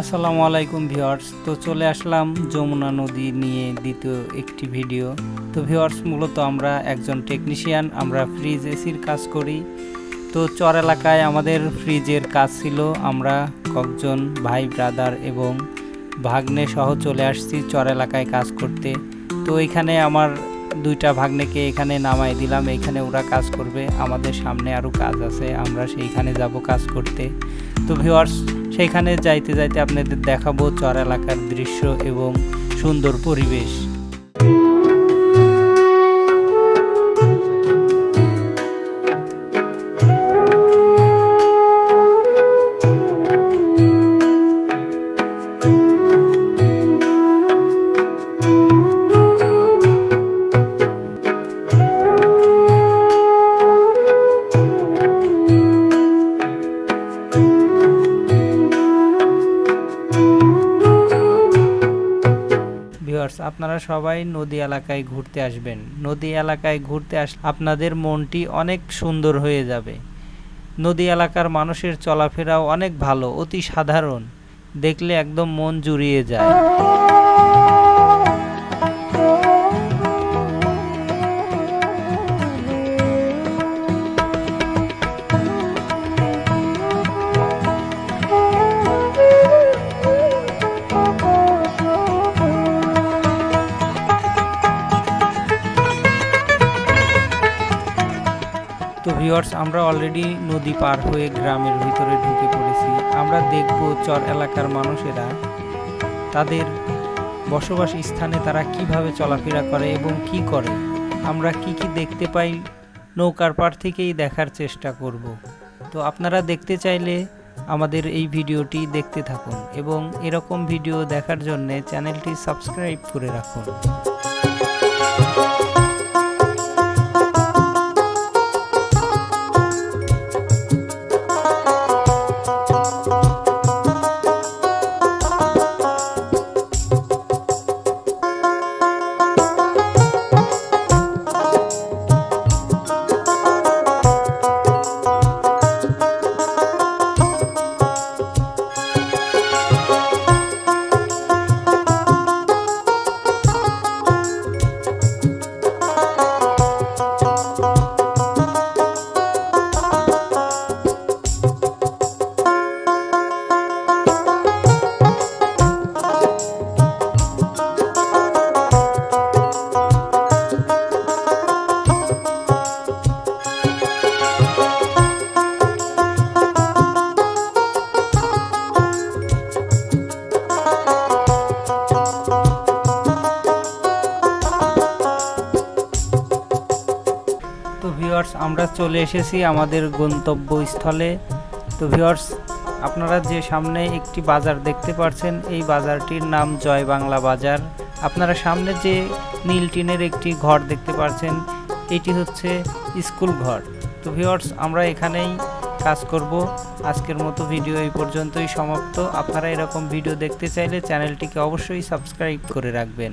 আসসালামু আলাইকুম ভিউয়ার্স। তো চলে আসলাম যমুনা নদী নিয়ে দ্বিতীয় একটি ভিডিও। তো ভিউয়ার্স, মূলত আমরা একজন টেকনিশিয়ান আমরা ফ্রিজ এসির কাজ করি। তো চর এলাকায় আমাদের ফ্রিজের কাজ ছিল, আমরা কয়েকজন ভাই ব্রাদার এবং ভাগ্নে সহ চলে আসছি চর এলাকায় কাজ করতে। তো এখানে আমার দুইটা ভাগ্নেকে এখানে নামাই দিলাম, এখানে ওরা কাজ করবে, আমাদের সামনে আরও কাজ আছে, আমরা সেইখানে যাব কাজ করতে। তো ভিউয়ার্স সেইখানে যাইতে যাইতে আপনাদের দেখাবো চর এলাকার দৃশ্য এবং সুন্দর পরিবেশ। ভিউয়ার্স আপনারা সবাই নদী এলাকায় ঘুরতে আসবেন। নদী এলাকায় ঘুরতে আস, আপনাদের মনটি অনেক সুন্দর হয়ে যাবে। নদী এলাকার মানুষের চলাফেরাও অনেক ভালো, অতি সাধারণ। দেখলে একদম মন জুড়িয়ে যায়। তো ভিউয়ার্স, আমরা অলরেডি নদী পার হয়ে গ্রামের ভিতরে ঢুকে পড়েছি। আমরা দেখব চর এলাকার মানুষেরা তাদের বসবাস স্থানে তারা কীভাবে চলাফেরা করে এবং কি করে। আমরা কি কি দেখতে পাই নৌকার পার থেকেই দেখার চেষ্টা করব। তো আপনারা দেখতে চাইলে আমাদের এই ভিডিওটি দেখতে থাকুন এবং এরকম ভিডিও দেখার জন্য চ্যানেলটি সাবস্ক্রাইব করে রাখুন। তো ভিউয়ার্স, আমরা চলে এসেছি আমাদের গন্তব্যস্থলে। তো ভিউয়ার্স, আপনারা যে সামনে একটি বাজার দেখতে পাচ্ছেন এই বাজারটির নাম জয় বাংলা বাজার। আপনারা সামনে যে নীল টিনের একটি ঘর দেখতে পাচ্ছেন এটি হচ্ছে স্কুল ঘর। তো ভিউয়ার্স, আমরা এখানেই কাজ করব। আজকের মতো ভিডিও এই পর্যন্তই সমাপ্ত। আপনারা এরকম ভিডিও দেখতে চাইলে চ্যানেলটিকে অবশ্যই সাবস্ক্রাইব করে রাখবেন।